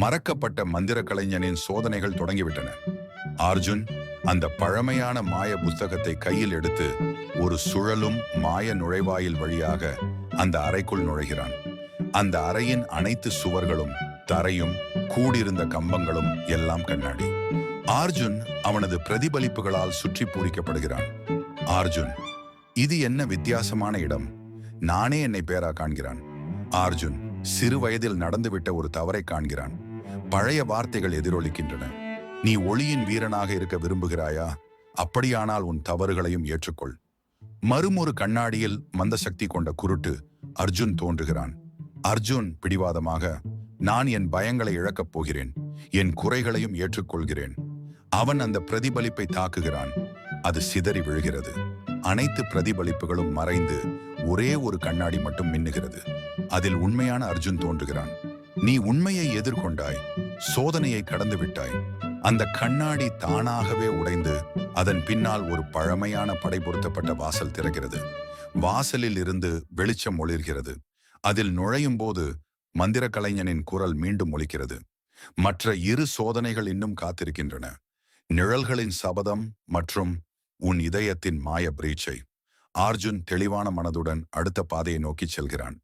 மறக்கப்பட்ட மந்திர கலைஞனின் சோதனைகள் தொடங்கிவிட்டன. அர்ஜுன் அந்த பழமையான மாய புஸ்தகத்தை கையில் எடுத்து ஒரு சுழலும் மாய நுழைவாயில் வழியாக அந்த அறைக்குள் நுழைகிறான். அந்த அறையின் அனைத்து சுவர்களும் தரையும் கூடியிருந்த கம்பங்களும் எல்லாம் கண்ணாடி. அர்ஜுன் அவனது பிரதிபலிப்புகளால் சுற்றி பூரிக்கப்படுகிறான். அர்ஜுன் இது என்ன வித்தியாசமான இடம்? நானே என்னை பேரா காண்கிறான். அர்ஜுன் சிறு வயதில் நடந்துவிட்ட ஒரு தவறை காண்கிறான். பழைய வார்த்தைகள் எதிரொலிக்கின்றன. நீ ஒளியின் வீரனாக இருக்க விரும்புகிறாயா? அப்படியானால் உன் தவறுகளையும் ஏற்றுக்கொள். மறுமொரு கண்ணாடியில் மந்த சக்தி கொண்ட குருட்டு அர்ஜுன் தோன்றுகிறான். அர்ஜுன் பிடிவாதமாக நான் என் பயங்களை இழக்கப் போகிறேன். என் குறைகளையும் ஏற்றுக்கொள்கிறேன். அவன் அந்த பிரதிபலிப்பை தாக்குகிறான். அது சிதறி விழுகிறது. அனைத்து பிரதிபலிப்புகளும் மறைந்து ஒரே ஒரு கண்ணாடி மட்டும் மின்னுகிறது. அதில் உண்மையான அர்ஜுன் தோன்றுகிறான். நீ உண்மையை எதிர்கொண்டாய் சோதனையை கடந்து விட்டாய் அந்த கண்ணாடி தானாகவே உடைந்து அதன் பின்னால் ஒரு பழமையான படை பொருத்தப்பட்ட வாசல் திறக்கிறது. வாசலில் இருந்து வெளிச்சம் ஒளிர்கிறது. அதில் நுழையும் போது மந்திர கலைஞனின் குரல் மீண்டும் ஒலிக்கிறது. மற்ற இரு சோதனைகள் இன்னும் காத்திருக்கின்றன. நிழல்களின் சபதம் மற்றும் உன் இதயத்தின் மாய பிரீச்சை. அர்ஜுன் தெளிவான மனதுடன் அடுத்த பாதையை நோக்கி செல்கிறான்.